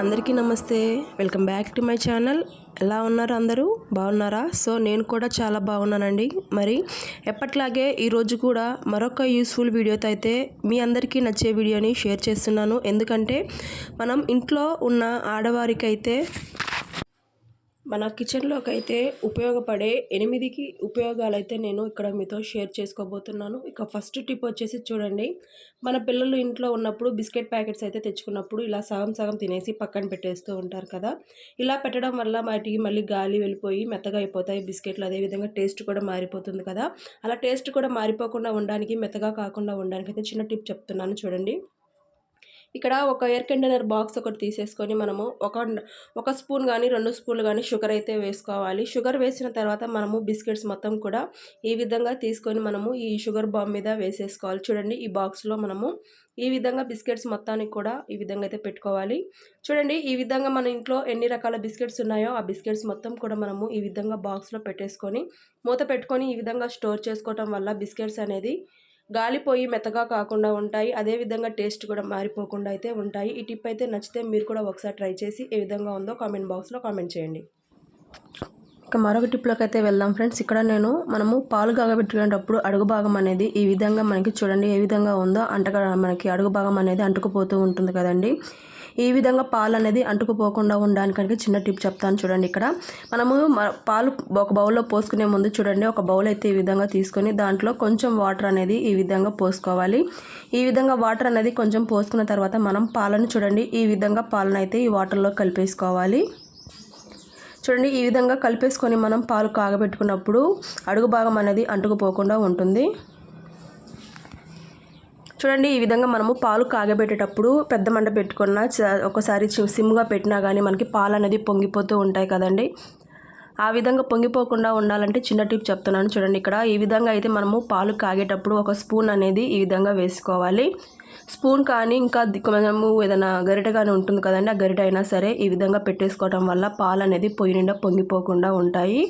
అందరికీ నమస్తే. Welcome back to my channel. ఎలా ఉన్నారు అందరూ? బాగున్నారా? సో నేను కూడా చాలా బాగున్నానండి. మరి ఎప్పట్లాగే ఈరోజు కూడా మరొక యూస్ఫుల్ వీడియోతో అయితే మీ అందరికీ నచ్చే వీడియోని షేర్ చేస్తున్నాను. ఎందుకంటే మనం ఇంట్లో ఉన్న ఆడవారికి అయితే మన కిచెన్లోకి అయితే ఉపయోగపడే ఎనిమిదికి ఉపయోగాలు అయితే నేను ఇక్కడ మీతో షేర్ చేసుకోబోతున్నాను. ఇక ఫస్ట్ టిప్ వచ్చేసి చూడండి. మన పిల్లలు ఇంట్లో ఉన్నప్పుడు బిస్కెట్ ప్యాకెట్స్ అయితే తెచ్చుకున్నప్పుడు ఇలా సగం సగం తినేసి పక్కన పెట్టేస్తూ ఉంటారు కదా. ఇలా పెట్టడం వల్ల వాటికి మళ్ళీ గాలి వెళ్ళిపోయి మెత్తగా అయిపోతాయి. బిస్కెట్లు అదేవిధంగా టేస్ట్ కూడా మారిపోతుంది కదా. అలా టేస్ట్ కూడా మారిపోకుండా ఉండడానికి మెత్తగా కాకుండా ఉండడానికి అయితే చిన్న టిప్ చెప్తున్నాను చూడండి. ఇక్కడ ఒక ఎయిర్ కంటైనర్ బాక్స్ ఒకటి తీసేసుకొని మనము ఒక ఒక స్పూన్ కానీ రెండు స్పూన్లు కానీ షుగర్ అయితే వేసుకోవాలి. షుగర్ వేసిన తర్వాత మనము బిస్కెట్స్ మొత్తం కూడా ఈ విధంగా తీసుకొని మనము ఈ షుగర్ బామ్ మీద వేసేసుకోవాలి. చూడండి ఈ బాక్స్లో మనము ఈ విధంగా బిస్కెట్స్ మొత్తానికి కూడా ఈ విధంగా అయితే పెట్టుకోవాలి. చూడండి ఈ విధంగా మన ఇంట్లో ఎన్ని రకాల బిస్కెట్స్ ఉన్నాయో ఆ బిస్కెట్స్ మొత్తం కూడా మనము ఈ విధంగా బాక్స్లో పెట్టేసుకొని మూత పెట్టుకొని ఈ విధంగా స్టోర్ చేసుకోవటం వల్ల బిస్కెట్స్ అనేది గాలిపోయి మెత్తగా కాకుండా ఉంటాయి. అదేవిధంగా టేస్ట్ కూడా మారిపోకుండా అయితే ఉంటాయి. ఈ టిప్ అయితే నచ్చితే మీరు కూడా ఒకసారి ట్రై చేసి ఏ విధంగా ఉందో కామెంట్ బాక్స్లో కామెంట్ చేయండి. ఇక మరొక టిప్లోకి అయితే వెళ్దాం ఫ్రెండ్స్. ఇక్కడ నేను మనము పాలు కాగబెట్టుకునేటప్పుడు అడుగు భాగం అనేది ఈ విధంగా మనకి చూడండి ఏ విధంగా ఉందో. అంటగా మనకి అడుగు భాగం అనేది అంటుకుపోతూ ఉంటుంది కదండి. ఈ విధంగా పాలు అనేది అంటుకుపోకుండా ఉండడానికి చిన్న టిప్ చెప్తాను చూడండి ఇక్కడ. మనము పాలు ఒక బౌల్లో పోసుకునే ముందు చూడండి ఒక బౌల్ అయితే ఈ విధంగా తీసుకొని దాంట్లో కొంచెం వాటర్ అనేది ఈ విధంగా పోసుకోవాలి. ఈ విధంగా వాటర్ అనేది కొంచెం పోసుకున్న తర్వాత మనం పాలను చూడండి ఈ విధంగా పాలను అయితే ఈ వాటర్లో కలిపేసుకోవాలి. చూడండి ఈ విధంగా కలిపేసుకొని మనం పాలు కాగబెట్టుకున్నప్పుడు అడుగు భాగం అనేది అంటుకుపోకుండా ఉంటుంది. చూడండి ఈ విధంగా మనము పాలు కాగబెట్టేటప్పుడు పెద్ద మంట పెట్టుకున్న ఒకసారి సిమ్గా పెట్టినా కానీ మనకి పాలు అనేది పొంగిపోతూ ఉంటాయి కదండి. ఆ విధంగా పొంగిపోకుండా ఉండాలంటే చిన్న టిప్ చెప్తున్నాను చూడండి ఇక్కడ. ఈ విధంగా అయితే మనము పాలు కాగేటప్పుడు ఒక స్పూన్ అనేది ఈ విధంగా వేసుకోవాలి. స్పూన్ కానీ ఇంకా మనము ఏదైనా గరిట కానీ ఉంటుంది కదండి ఆ గరిట అయినా సరే ఈ విధంగా పెట్టేసుకోవడం వల్ల పాలు అనేది పొయ్యి నిండా పొంగిపోకుండా ఉంటాయి.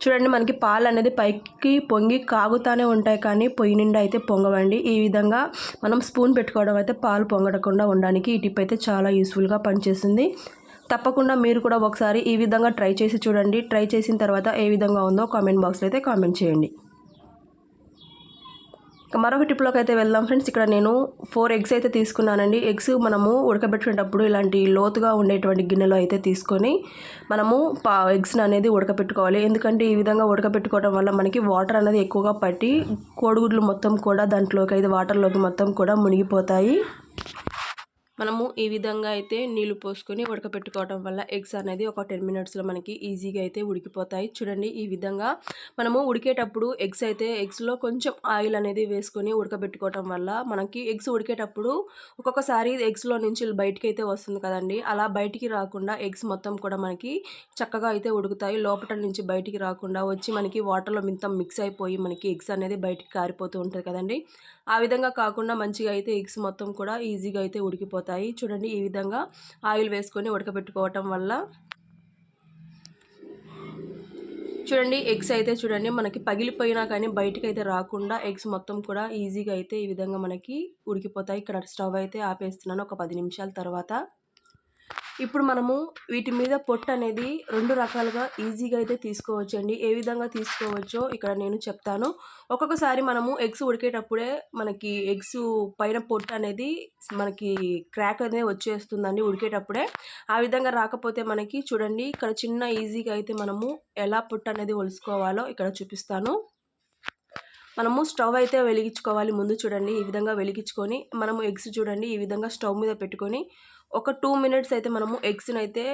చూడండి మనకి పాలు అనేది పైకి పొంగి కాగుతానే ఉంటాయి కానీ పొయ్యి నిండా అయితే పొంగవండి. ఈ విధంగా మనం స్పూన్ పెట్టుకోవడం అయితే పాలు పొంగడకుండా ఉండడానికి ఈ టిప్ అయితే చాలా యూస్ఫుల్గా పనిచేస్తుంది తప్పకుండా మీరు కూడా ఒకసారి ఈ విధంగా ట్రై చేసి చూడండి. ట్రై చేసిన తర్వాత ఏ విధంగా ఉందో కామెంట్ బాక్స్లో అయితే కామెంట్ చేయండి. మరొక టిప్లోకి అయితే వెళ్దాం ఫ్రెండ్స్. ఇక్కడ నేను ఫోర్ ఎగ్స్ అయితే తీసుకున్నానండి. ఎగ్స్ మనము ఉడకబెట్టుకునేటప్పుడు ఇలాంటి లోతుగా ఉండేటువంటి గిన్నెలో అయితే తీసుకొని మనము పా ఎగ్స్ని అనేది ఉడకబెట్టుకోవాలి. ఎందుకంటే ఈ విధంగా ఉడకబెట్టుకోవడం వల్ల మనకి వాటర్ అనేది ఎక్కువగా పట్టి కోడిగుడ్లు మొత్తం కూడా దాంట్లోకి అయితే వాటర్లోకి మొత్తం కూడా మునిగిపోతాయి. మనము ఈ విధంగా అయితే నీళ్ళు పోసుకొని ఉడకపెట్టుకోవడం వల్ల ఎగ్స్ అనేది ఒక టెన్ మినిట్స్లో మనకి ఈజీగా అయితే ఉడికిపోతాయి. చూడండి ఈ విధంగా మనము ఉడికేటప్పుడు ఎగ్స్ అయితే ఎగ్స్లో కొంచెం ఆయిల్ అనేది వేసుకొని ఉడకబెట్టుకోవటం వల్ల మనకి ఎగ్స్ ఉడికేటప్పుడు ఒక్కొక్కసారి ఎగ్స్లో నుంచి బయటికి అయితే వస్తుంది కదండి. అలా బయటికి రాకుండా ఎగ్స్ మొత్తం కూడా మనకి చక్కగా అయితే ఉడుకుతాయి. లోపల నుంచి బయటికి రాకుండా వచ్చి మనకి వాటర్లో మింతం మిక్స్ అయిపోయి మనకి ఎగ్స్ అనేది బయటికి కారిపోతూ ఉంటుంది కదండి. ఆ విధంగా కాకుండా మంచిగా అయితే ఎగ్స్ మొత్తం కూడా ఈజీగా అయితే ఉడికిపోతాయి. చూడండి ఈ విధంగా ఆయిల్ వేసుకొని ఉడకబెట్టుకోవటం వల్ల చూడండి ఎగ్స్ అయితే చూడండి మనకి పగిలిపోయినా కానీ బయటకు అయితే రాకుండా ఎగ్స్ మొత్తం కూడా ఈజీగా అయితే ఈ విధంగా మనకి ఉడికిపోతాయి. ఇక్కడ స్టవ్ అయితే ఆపేస్తున్నాను ఒక పది నిమిషాల తర్వాత. ఇప్పుడు మనము వీటి మీద పొట్టు అనేది రెండు రకాలుగా ఈజీగా అయితే తీసుకోవచ్చండి. ఏ విధంగా తీసుకోవచ్చో ఇక్కడ నేను చెప్తాను. ఒక్కొక్కసారి మనము ఎగ్స్ ఉడికేటప్పుడే మనకి ఎగ్స్ పైన పొట్టు అనేది మనకి క్రాక్ అనేది వచ్చేస్తుందండి ఉడికేటప్పుడే. ఆ విధంగా రాకపోతే మనకి చూడండి ఇక్కడ చిన్న ఈజీగా అయితే మనము ఎలా పొట్టు అనేది ఒలుసుకోవాలో ఇక్కడ చూపిస్తాను. మనము స్టవ్ అయితే వెలిగించుకోవాలి. ముందు చూడండి ఈ విధంగా వెలిగించుకొని మనము ఎగ్స్ చూడండి ఈ విధంగా స్టవ్ మీద పెట్టుకొని ఒక టూ మినిట్స్ అయితే మనము ఎగ్స్ని అయితే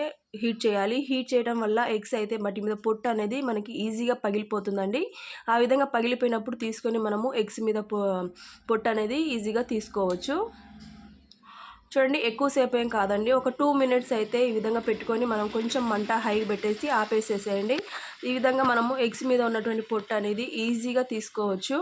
హీట్ చేయాలి. హీట్ చేయడం వల్ల ఎగ్స్ అయితే మట్టి మీద పొట్టు అనేది మనకి ఈజీగా పగిలిపోతుందండి. ఆ విధంగా పగిలిపోయినప్పుడు తీసుకొని మనము ఎగ్స్ మీద పొట్టు అనేది ఈజీగా తీసుకోవచ్చు. చూడండి ఎక్కువసేపు ఏం కాదండి. ఒక టూ మినిట్స్ అయితే ఈ విధంగా పెట్టుకొని మనం కొంచెం మంట హై పెట్టేసి ఆపేసేసేయండి. ఈ విధంగా మనము ఎగ్స్ మీద ఉన్నటువంటి పొట్టు అనేది ఈజీగా తీసుకోవచ్చు.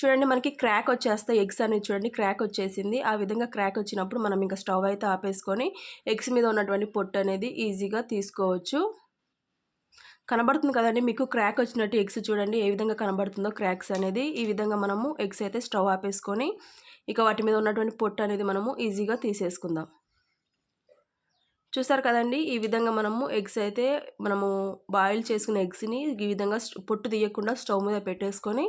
చూడండి మనకి క్రాక్ వచ్చేస్తాయి. ఎగ్స్ అనేది చూడండి క్రాక్ వచ్చేసింది. ఆ విధంగా క్రాక్ వచ్చినప్పుడు మనం ఇంకా స్టవ్ అయితే ఆపేసుకొని ఎగ్స్ మీద ఉన్నటువంటి పొట్టు అనేది ఈజీగా తీసుకోవచ్చు. కనబడుతుంది కదండి మీకు క్రాక్ వచ్చినట్టు ఎగ్స్ చూడండి ఏ విధంగా కనబడుతుందో క్రాక్స్ అనేది. ఈ విధంగా మనము ఎగ్స్ అయితే స్టవ్ ఆపేసుకొని ఇక వాటి మీద ఉన్నటువంటి పొట్టు అనేది మనము ఈజీగా తీసేసుకుందాం. చూసారు కదండి ఈ విధంగా మనము ఎగ్స్ అయితే మనము బాయిల్ చేసుకున్న ఎగ్స్ని ఈ విధంగా పొట్టు తీయకుండా స్టవ్ మీద పెట్టేసుకొని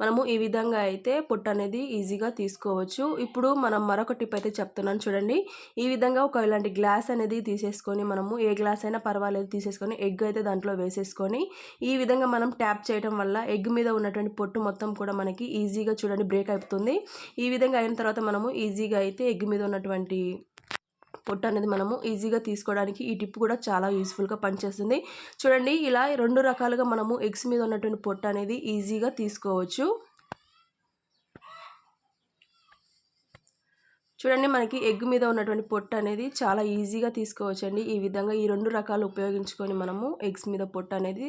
మనము ఈ విధంగా అయితే పొట్టు అనేది ఈజీగా తీసుకోవచ్చు. ఇప్పుడు మనం మరొక టిప్ అయితే చెప్తున్నాను చూడండి. ఈ విధంగా ఒక ఇలాంటి గ్లాస్ అనేది తీసేసుకొని మనము ఏ గ్లాస్ అయినా పర్వాలేదు తీసేసుకొని ఎగ్ అయితే దాంట్లో వేసేసుకొని ఈ విధంగా మనం ట్యాప్ చేయడం వల్ల ఎగ్ మీద ఉన్నటువంటి పొట్టు మొత్తం కూడా మనకి ఈజీగా చూడండి బ్రేక్ అయిపోతుంది. ఈ విధంగా అయిన తర్వాత మనము ఈజీగా అయితే ఎగ్ మీద ఉన్నటువంటి పొట్టు అనేది మనము ఈజీగా తీసుకోవడానికి ఈ టిప్ కూడా చాలా యూస్ఫుల్గా పనిచేస్తుంది. చూడండి ఇలా రెండు రకాలుగా మనము ఎగ్స్ మీద ఉన్నటువంటి పొట్టు అనేది ఈజీగా తీసుకోవచ్చు. చూడండి మనకి ఎగ్ మీద ఉన్నటువంటి పొట్టు అనేది చాలా ఈజీగా తీసుకోవచ్చు అండి ఈ విధంగా ఈ రెండు రకాలు ఉపయోగించుకొని మనము ఎగ్స్ మీద పొట్టు అనేది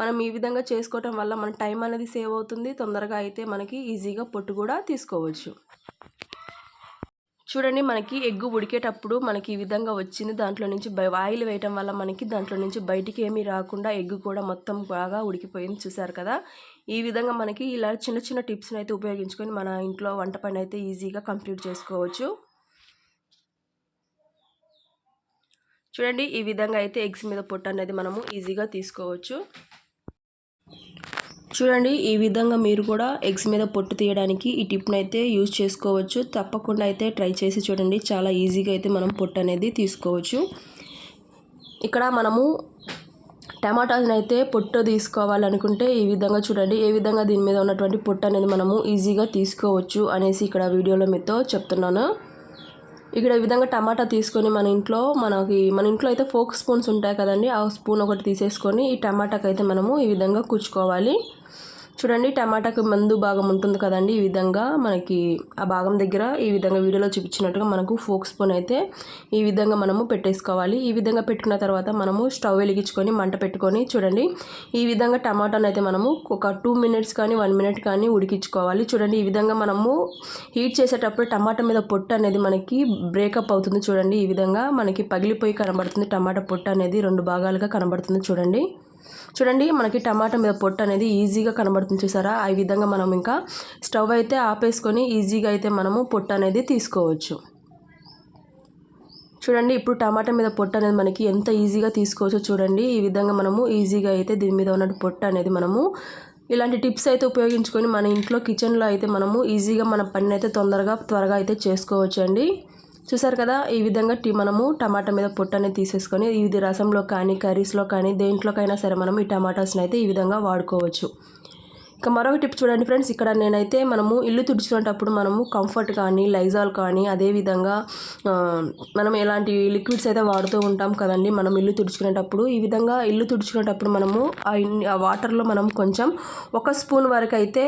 మనం ఈ విధంగా చేసుకోవటం వల్ల మన టైం అనేది సేవ్ అవుతుంది. తొందరగా అయితే మనకి ఈజీగా పొట్టు కూడా తీసుకోవచ్చు. చూడండి మనకి ఎగ్గు ఉడికేటప్పుడు మనకి ఈ విధంగా వచ్చింది. దాంట్లో నుంచి ఆయిల్ వేయటం వల్ల మనకి దాంట్లో నుంచి బయటికి ఏమీ రాకుండా ఎగ్గు కూడా మొత్తం బాగా ఉడికిపోయింది చూసారు కదా. ఈ విధంగా మనకి ఇలా చిన్న చిన్న టిప్స్ని అయితే ఉపయోగించుకొని మన ఇంట్లో వంట పని అయితే ఈజీగా కంప్లీట్ చేసుకోవచ్చు. చూడండి ఈ విధంగా అయితే ఎగ్స్ మీద పొట్టు అనేది మనము ఈజీగా తీసుకోవచ్చు. చూడండి ఈ విధంగా మీరు కూడా ఎగ్స్ మీద పొట్టు తీయడానికి ఈ టిప్ని అయితే యూజ్ చేసుకోవచ్చు. తప్పకుండా అయితే ట్రై చేసి చూడండి. చాలా ఈజీగా అయితే మనం పొట్టు అనేది తీసుకోవచ్చు. ఇక్కడ మనము టమాటాని అయితే పొట్టు తీసుకోవాలనుకుంటే ఈ విధంగా చూడండి. ఏ విధంగా దీని మీద ఉన్నటువంటి పొట్టు అనేది మనము ఈజీగా తీసుకోవచ్చు అనేసి ఇక్కడ వీడియోలో మీతో చెప్తున్నాను. ఇక్కడ ఈ విధంగా టమాటా తీసుకొని మన ఇంట్లో మనకి మన ఇంట్లో అయితే ఫోక్ స్పూన్స్ ఉంటాయి కదండి ఆ స్పూన్ ఒకటి తీసేసుకొని ఈ టమాటాకి అయితే మనము ఈ విధంగా కూర్చుకోవాలి చూడండి టమాటాకి మందు భాగం ఉంటుంది కదండి. ఈ విధంగా మనకి ఆ భాగం దగ్గర ఈ విధంగా వీడియోలో చూపించినట్టుగా మనకు ఫోక్ స్పూన్ అయితే ఈ విధంగా మనము పెట్టేసుకోవాలి. ఈ విధంగా పెట్టుకున్న తర్వాత మనము స్టవ్ వెలిగించుకొని మంట పెట్టుకొని చూడండి. ఈ విధంగా టమాటాను అయితే మనము ఒక టూ మినిట్స్ కానీ వన్ మినిట్ కానీ ఉడికించుకోవాలి. చూడండి ఈ విధంగా మనము హీట్ చేసేటప్పుడు టమాటా మీద పొట్టు అనేది మనకి బ్రేకప్ అవుతుంది చూడండి. ఈ విధంగా మనకి పగిలిపోయి కనబడుతుంది టమాటా పొట్టు అనేది రెండు భాగాలుగా కనబడుతుంది చూడండి. చూడండి మనకి టమాటా మీద పొట్టు అనేది ఈజీగా కనబడుతుంది చూసారా? ఆ విధంగా మనం ఇంకా స్టవ్ అయితే ఆపేసుకొని ఈజీగా అయితే మనము పొట్టు అనేది తీసుకోవచ్చు. చూడండి ఇప్పుడు టమాటా మీద పొట్టు అనేది మనకి ఎంత ఈజీగా తీసుకోవచ్చో చూడండి. ఈ విధంగా మనము ఈజీగా అయితే దీని మీద ఉన్న పొట్టు అనేది మనము ఇలాంటి టిప్స్ అయితే ఉపయోగించుకొని మన ఇంట్లో కిచెన్లో అయితే మనము ఈజీగా మన పని అయితే తొందరగా త్వరగా అయితే చేసుకోవచ్చు అండి చూసారు కదా? ఈ విధంగా టీ మనము టమాటా మీద పొట్టని తీసేసుకొని ఇది రసంలో కానీ కర్రీస్లో కానీ దేంట్లోకైనా సరే మనం ఈ టమాటాస్ని అయితే ఈ విధంగా వాడుకోవచ్చు. ఇక మరొక టిప్ చూడండి ఫ్రెండ్స్. ఇక్కడ నేనైతే మనము ఇల్లు తుడుచుకునేటప్పుడు మనము కంఫర్ట్ కానీ లైజాల్ కానీ అదేవిధంగా మనం ఎలాంటి లిక్విడ్స్ అయితే వాడుతూ ఉంటాం కదండి మనం ఇల్లు తుడుచుకునేటప్పుడు. ఈ విధంగా ఇల్లు తుడుచుకునేటప్పుడు మనము ఆ వాటర్లో మనం కొంచెం ఒక స్పూన్ వరకు అయితే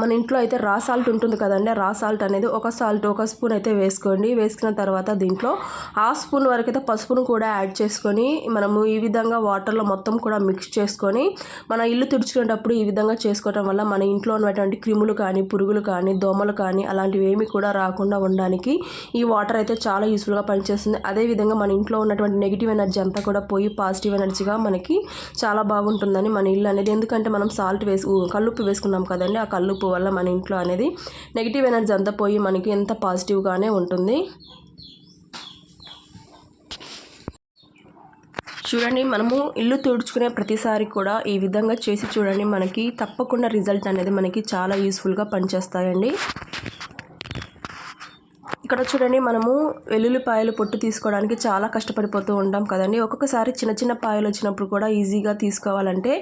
మన ఇంట్లో అయితే రా సాల్ట్ ఉంటుంది కదండి రా సాల్ట్ అనేది ఒక సాల్ట్ ఒక స్పూన్ అయితే వేసుకోండి. వేసుకున్న తర్వాత దీంట్లో హాఫ్ స్పూన్ వరకు అయితే పసుపును కూడా యాడ్ చేసుకొని మనము ఈ విధంగా వాటర్లో మొత్తం కూడా మిక్స్ చేసుకొని మన ఇల్లు తుడుచుకునేటప్పుడు ఈ విధంగా చేసుకోవటం వల్ల మన ఇంట్లో ఉన్నటువంటి క్రిములు కానీ పురుగులు కానీ దోమలు కానీ అలాంటివి ఏమి కూడా రాకుండా ఉండడానికి ఈ వాటర్ అయితే చాలా యూస్ఫుల్గా పనిచేస్తుంది. అదేవిధంగా మన ఇంట్లో ఉన్నటువంటి నెగిటివ్ ఎనర్జీ అంతా కూడా పోయి పాజిటివ్ ఎనర్జీగా మనకి చాలా బాగుంటుందని మన ఇల్లు అనేది. ఎందుకంటే మనం సాల్ట్ వేసు కల్లుప్పు వేసుకున్నాం కదండి ఆ కల్లుప్పు కలుపు వల్ల మన ఇంట్లో అనేది నెగిటివ్ ఎనర్జీ అంతా పోయి మనకి ఎంత పాజిటివ్గానే ఉంటుంది. చూడండి మనము ఇల్లు తుడుచుకునే ప్రతిసారి కూడా ఈ విధంగా చేసి చూడండి మనకి తప్పకుండా రిజల్ట్ అనేది మనకి చాలా యూస్ఫుల్గా పనిచేస్తాయండి. ఇక్కడ చూడండి మనము వెల్లుల్లిపాయలు పొట్టు తీసుకోవడానికి చాలా కష్టపడిపోతూ ఉంటాం కదండి. ఒక్కొక్కసారి చిన్న చిన్న పాయలు వచ్చినప్పుడు కూడా ఈజీగా తీసుకోవాలంటే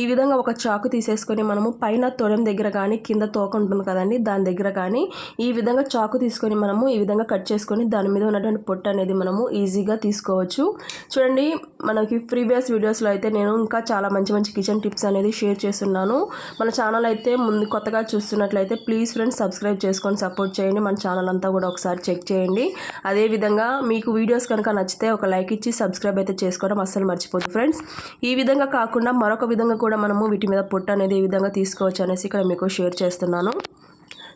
ఈ విధంగా ఒక చాకు తీసేసుకొని మనము పైన తొడం దగ్గర కానీ కింద తోక ఉంటుంది కదండి దాని దగ్గర కానీ ఈ విధంగా చాకు తీసుకొని మనము ఈ విధంగా కట్ చేసుకొని దాని మీద ఉన్నటువంటి పొట్టు అనేది మనము ఈజీగా తీసుకోవచ్చు. చూడండి మనకి ప్రీవియస్ వీడియోస్లో అయితే నేను ఇంకా చాలా మంచి మంచి కిచెన్ టిప్స్ అనేది షేర్ చేస్తున్నాను. మన ఛానల్ అయితే ముందు కొత్తగా చూస్తున్నట్లయితే ప్లీజ్ ఫ్రెండ్స్ సబ్స్క్రైబ్ చేసుకొని సపోర్ట్ చేయండి. మన ఛానల్ అంతా కూడా ఒకసారి చెక్ చేయండి. అదేవిధంగా మీకు వీడియోస్ కనుక నచ్చితే ఒక లైక్ ఇచ్చి సబ్స్క్రైబ్ అయితే చేసుకోవడం అస్సలు మర్చిపోదు ఫ్రెండ్స్. ఈ విధంగా కాకుండా మరొక విధంగా కూడా మనము వీటి మీద పొట్టు అనేది ఏ విధంగా తీసుకోవచ్చు అనేసి ఇక్కడ మీకు షేర్ చేస్తున్నాను.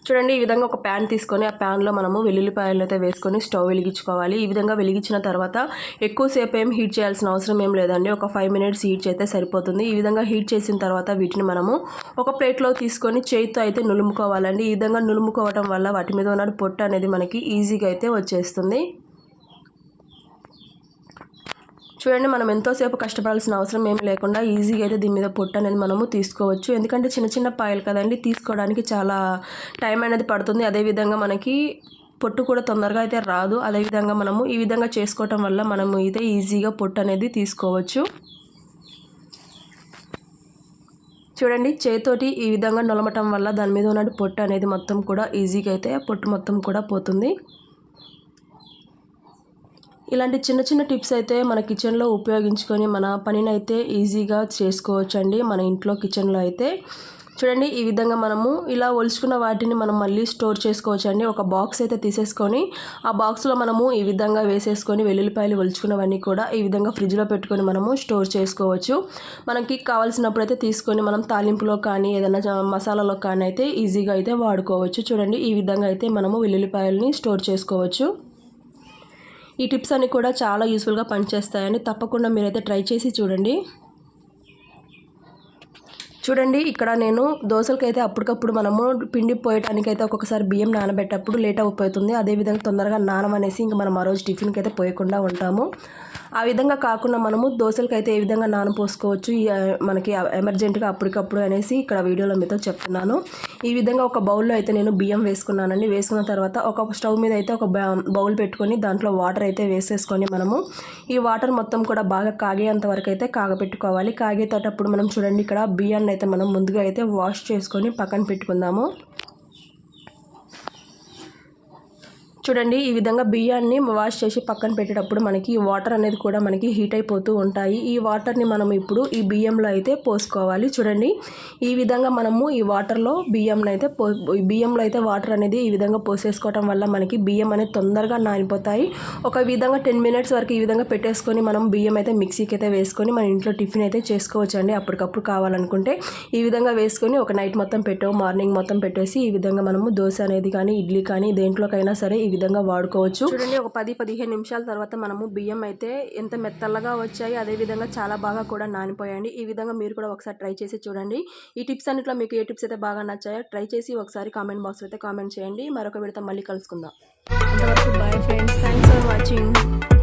చూడండి ఈ విధంగా ఒక ప్యాన్ తీసుకొని ఆ ప్యాన్లో మనము వెల్లుల్లిపాయలు అయితే వేసుకొని స్టవ్ వెలిగించుకోవాలి. ఈ విధంగా వెలిగించిన తర్వాత ఎక్కువసేపు ఏం హీట్ చేయాల్సిన అవసరం ఏం లేదండి. ఒక ఫైవ్ మినిట్స్ హీట్ చేస్తే సరిపోతుంది. ఈ విధంగా హీట్ చేసిన తర్వాత వీటిని మనము ఒక ప్లేట్లో తీసుకొని చేతితో అయితే నులుముకోవాలండి. ఈ విధంగా నులుముకోవటం వల్ల వాటి మీద ఉన్న పొట్టు అనేది మనకి ఈజీగా అయితే వచ్చేస్తుంది. చూడండి మనం ఎంతోసేపు కష్టపడాల్సిన అవసరం ఏమి లేకుండా ఈజీగా అయితే దీని మీద పొట్టు అనేది మనము తీసుకోవచ్చు. ఎందుకంటే చిన్న చిన్న పాయలు కదండి తీసుకోవడానికి చాలా టైం అనేది పడుతుంది. అదేవిధంగా మనకి పొట్టు కూడా తొందరగా అయితే రాదు. అదేవిధంగా మనము ఈ విధంగా చేసుకోవటం వల్ల మనము అయితే ఈజీగా పొట్టు అనేది తీసుకోవచ్చు. చూడండి చేతోటి ఈ విధంగా నొలమటం వల్ల దాని మీద ఉన్న పొట్టు అనేది మొత్తం కూడా ఈజీగా అయితే పొట్టు మొత్తం కూడా పోతుంది. ఇలాంటి చిన్న చిన్న టిప్స్ అయితే మన కిచెన్లో ఉపయోగించుకొని మన పనిని అయితే ఈజీగా చేసుకోవచ్చండి మన ఇంట్లో కిచెన్లో అయితే. చూడండి ఈ విధంగా మనము ఇలా ఒలుచుకున్న వాటిని మనం మళ్ళీ స్టోర్ చేసుకోవచ్చు అండి ఒక బాక్స్ అయితే తీసేసుకొని ఆ బాక్స్లో మనము ఈ విధంగా వేసేసుకొని వెల్లుల్లిపాయలు ఒలుచుకున్నవన్నీ కూడా ఈ విధంగా ఫ్రిడ్జ్లో పెట్టుకొని మనము స్టోర్ చేసుకోవచ్చు. మనకి కావాల్సినప్పుడు అయితే తీసుకొని మనం తాలింపులో కానీ ఏదైనా మసాలాలో కానీ అయితే ఈజీగా అయితే వాడుకోవచ్చు. చూడండి ఈ విధంగా అయితే మనము వెల్లుల్లిపాయలని స్టోర్ చేసుకోవచ్చు. ఈ టిప్స్ అన్ని కూడా చాలా యూస్ఫుల్గా పనిచేస్తాయని తప్పకుండా మీరైతే ట్రై చేసి చూడండి. చూడండి ఇక్కడ నేను దోశలకి అయితే అప్పటికప్పుడు మనము పిండి పోయటానికి అయితే ఒక్కొక్కసారి బియ్యం నానబెట్టేటప్పుడు లేట్ అయిపోతుంది అదేవిధంగా తొందరగా నానమనేసి ఇంకా మనం ఆ రోజు టిఫిన్కి అయితే పోయకుండా ఉంటాము. ఆ విధంగా కాకుండా మనము దోశలకి అయితే ఏ విధంగా నానపోసుకోవచ్చు మనకి ఎమర్జెంట్గా అప్పటికప్పుడు అనేసి ఇక్కడ వీడియోలో మీతో చెప్తున్నాను. ఈ విధంగా ఒక బౌల్లో అయితే నేను బియ్యం వేసుకున్నానండి. వేసుకున్న తర్వాత ఒక స్టవ్ మీద అయితే ఒక బౌల్ పెట్టుకొని దాంట్లో వాటర్ అయితే వేసేసుకొని మనము ఈ వాటర్ మొత్తం కూడా బాగా కాగేంత వరకు అయితే కాగపెట్టుకోవాలి. కాగేటప్పుడు మనం చూడండి ఇక్కడ బియ్యాన్ని అయితే మనం ముందుగా అయితే వాష్ చేసుకొని పక్కన పెట్టుకుందాము. చూడండి ఈ విధంగా బియ్యాన్ని వాష్ చేసి పక్కన పెట్టేటప్పుడు మనకి ఈ వాటర్ అనేది కూడా మనకి హీట్ అయిపోతూ ఉంటాయి. ఈ వాటర్ని మనం ఇప్పుడు ఈ బియ్యంలో అయితే పోసుకోవాలి. చూడండి ఈ విధంగా మనము ఈ వాటర్లో బియ్యంలో అయితే పో బియ్యంలో అయితే వాటర్ అనేది ఈ విధంగా పోసేసుకోవటం వల్ల మనకి బియ్యం అనేది తొందరగా నానిపోతాయి. ఒక విధంగా టెన్ మినిట్స్ వరకు ఈ విధంగా పెట్టేసుకొని మనం బియ్యం అయితే మిక్సీకి అయితే వేసుకొని మన ఇంట్లో టిఫిన్ అయితే చేసుకోవచ్చు అండి అప్పటికప్పుడు కావాలనుకుంటే ఈ విధంగా వేసుకొని ఒక నైట్ మొత్తం పెట్టావు మార్నింగ్ మొత్తం పెట్టేసి ఈ విధంగా మనము దోశ అనేది కానీ ఇడ్లీ కానీ దేంట్లోకైనా సరే ఈ విధంగా వాడుకోవచ్చు. చూడండి ఒక పది పదిహేను నిమిషాల తర్వాత మనము బియ్యం అయితే ఎంత మెత్తల్లగా వచ్చాయి అదే విధంగా చాలా బాగా కూడా నానిపోయాయండి. ఈ విధంగా మీరు కూడా ఒకసారి ట్రై చేసి చూడండి. ఈ టిప్స్ అన్నిట్లో మీకు ఏ టిప్స్ అయితే బాగా నచ్చాయో ట్రై చేసి ఒకసారి కామెంట్ బాక్స్లో అయితే కామెంట్ చేయండి. మరొక విడత మళ్ళీ కలుసుకుందాం. అంతవరకు bye friends. Thanks for watching.